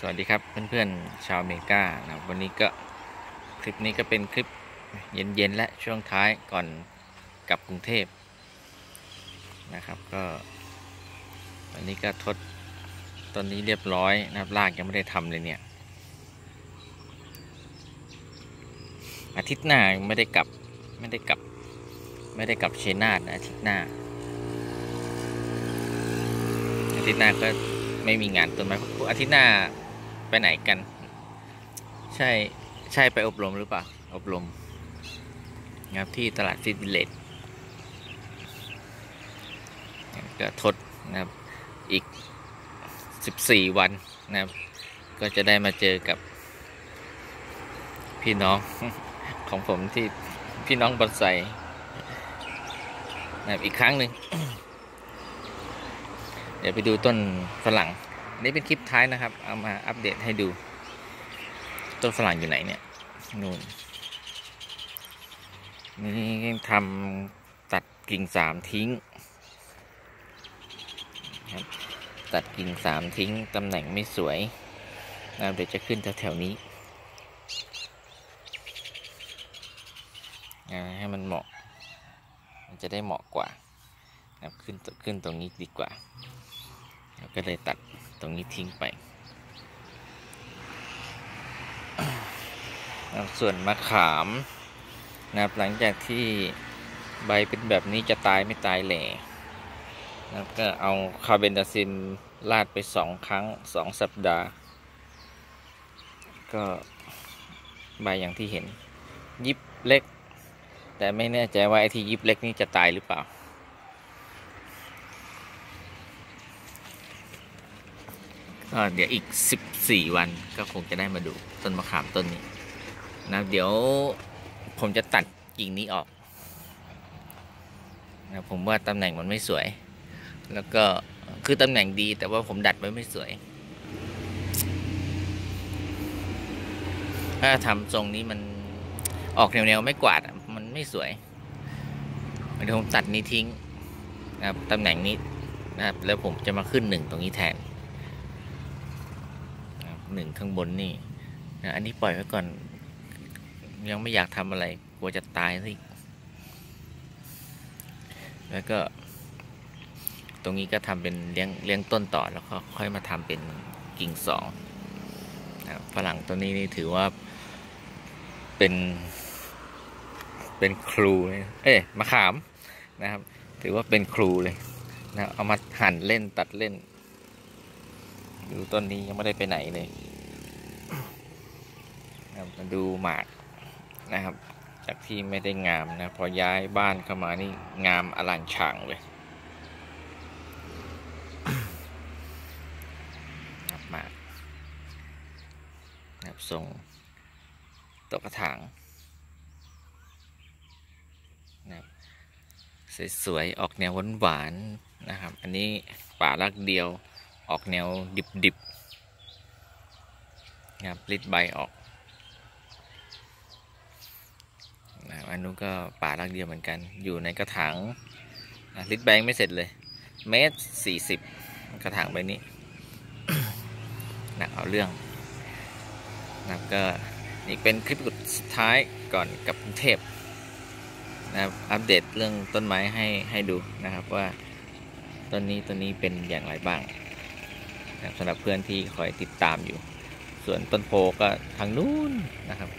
สวัสดีครับเพื่อนๆชาวเมกานะครับวันนี้ก็คลิปนี้ก็เป็นคลิปเย็นๆและช่วงท้ายก่อนกลับกรุงเทพนะครับก็วันนี้ก็ทดต้นนี้เรียบร้อยนะครับรากยังไม่ได้ทำเลยเนี่ยอาทิตย์หน้ายังไม่ได้กลับไม่ได้กลับไม่ได้กลับเชนาทนะอาทิตย์หน้า อาทิตย์หน้าก็ไม่มีงานต้นไม้อาทิตย์หน้า ไปไหนกัน ใช่ใช่ไปอบรมหรือเปล่า อบรมนะครับที่ตลาดฟิตวิลเลจก็ทดนะครับอีก 14 วันนะครับ ก็จะได้มาเจอกับ พี่น้องของผมที่พี่น้องบอนไซนะครับอีกครั้งหนึ่งเดี๋ยวไปดูต้นฝรั่ง นี่เป็นคลิปท้ายนะครับ เอามาอัปเดตให้ดู ต้นฝรั่งอยู่ไหนเนี่ยนู่นนี่ทำตัดกิ่งสามทิ้งตัดกิ่งสามทิ้งตำแหน่งไม่สวยนะเดี๋ยวจะขึ้นแถวๆนี้นะให้มันเหมาะ มันจะได้เหมาะกว่านะขึ้นขึ้นตรงนี้ดีกว่าก็เลยตัด ตรงนี้ทิ้งไป ส่วนมะขามนะครับหลังจากที่ใบเป็นแบบนี้จะตายไม่ตายแหล่แล้วก็เอาคาร์เบนดาซิมลาดไปสองครั้งสองสัปดาห์ ก็ใบอย่างที่เห็น ยิบเล็ก แต่ไม่แน่ใจว่าไอ้ที่ยิบเล็กนี่จะตายหรือเปล่า ก็เดี๋ยวอีก 14 วันก็คงจะได้มาดูต้นมะขามต้นนี้นะเดี๋ยวผมจะตัดกิ่งนี้ออกนะผมว่าตำแหน่งมันไม่สวย แล้วก็คือตำแหน่งดีแต่ว่าผมดัดไว้ไม่สวย ถ้าทำทรงนี้มันออกแนวๆไม่กวาดมันไม่สวยเดี๋ยวผมตัดนี้ทิ้งนะครับตำแหน่งนี้นะครับแล้วผมจะมาขึ้นหนึ่งตรงนี้แทน หนึ่งข้างบนนี่นะอันนี้ปล่อยไว้ก่อน ยังไม่อยากทำอะไรกลัวจะตายสิแล้วก็ ตรงนี้ก็ทำเป็นเลี้ยงเลี้ยงต้นต่อแล้วก็ค่อยมาทำเป็นกิ่งสองนะฝรั่งตัวนี้นี่ถือว่าเป็น เป็นครูเลยเอ๊ะมะขามนะครับ ถือว่าเป็นครูเลยนะเอามาหั่นเล่นตัดเล่นดูต้นนี้ยังไม่ได้ไปไหนเลย มาดูหมากนะครับ จากที่ไม่ได้งามนะพอย้ายบ้านเข้ามานี่งามอลังฉางเลยครับหมากนะครับทรงตกกระถางนะครับสวยๆออกแนวหวานๆนะครับ อันนี้ป่ารักเดียวออกแนวดิบๆนะครับริดใบออกนะ อันนู้นก็ป่ารักเดียวเหมือนกัน อยู่ในกระถางริดใบงไม่เสร็จเลย เมตรสี่สิบกระถางใบนี้หนะเอาเรื่องนะครับก็นี่เป็นคลิปสุดท้ายก่อนกับกรุงเทพนะครับอัปเดตเรื่องต้นไม้ให้ให้ดูนะครับว่าต้นนี้ต้นนี้เป็นอย่างไรบ้างนะสำหรับเพื่อนที่คอยติดตามอยู่ ส่วนต้นโพก็ทางนู้นนะครับ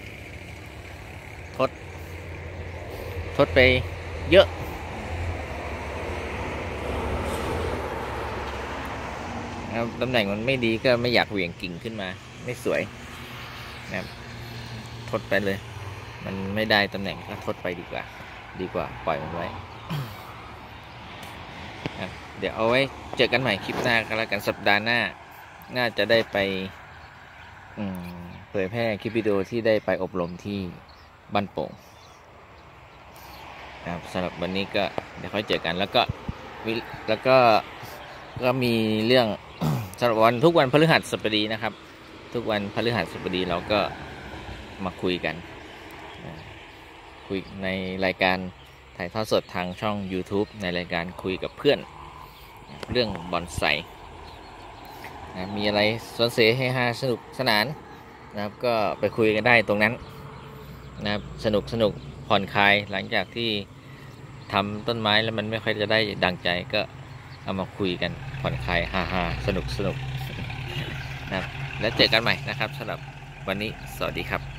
ทด ทดไปเยอะนะครับตำแหน่งมันไม่ดีก็ไม่อยากเหวี่ยงกิ่งขึ้นมา ไม่สวยนะครับทดไปเลย มันไม่ได้ตำแหน่งก็ทดไปดีกว่า ดีกว่าปล่อยมันไว้ เดี๋ยวเอาไว้เจอกันใหม่คลิปหน้ากันแล้วกันสัปดาห์หน้า น่าจะได้ไปเผยแพร่คลิปวิดีโอที่ได้ไปอบรมที่บ้านโป่ง ครับสำหรับวันนี้ก็เดี๋ยวค่อยเจอกัน แล้วก็แล้วก็ก็มีเรื่องสำหรับวันทุกวันพฤหัสบดีนะครับ ทุกวันพฤหัสบดีเราก็มาคุยกัน คุยในรายการถ่ายทอดสดทางช่อง YouTube ในรายการคุยกับเพื่อน เรื่องบอนไซนะมีอะไรสนเสให้ฮาสนุกสนานนะครับก็ไปคุยกันได้ตรงนั้นนะครับสนุกสนุกผ่อนคลายหลังจากที่ ทำต้นไม้แล้วมันไม่ค่อยจะได้ดังใจก็เอามาคุยกันผ่อนคลายฮาฮาสนุกสนุกนะครับแล้วเจอกันใหม่นะครับสำหรับวันนี้สวัสดีครับ